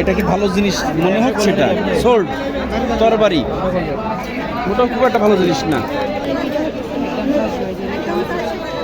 এটা কি ভালো জিনিস মনে হচ্ছে এটা? সোল তরবারি। ওটাও খুব একটা ভালো জিনিস না।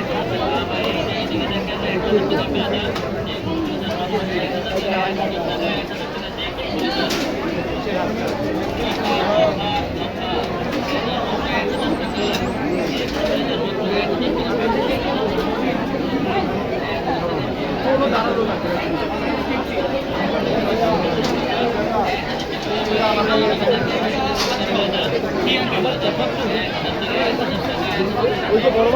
যেতে হবে। ওই তো বড়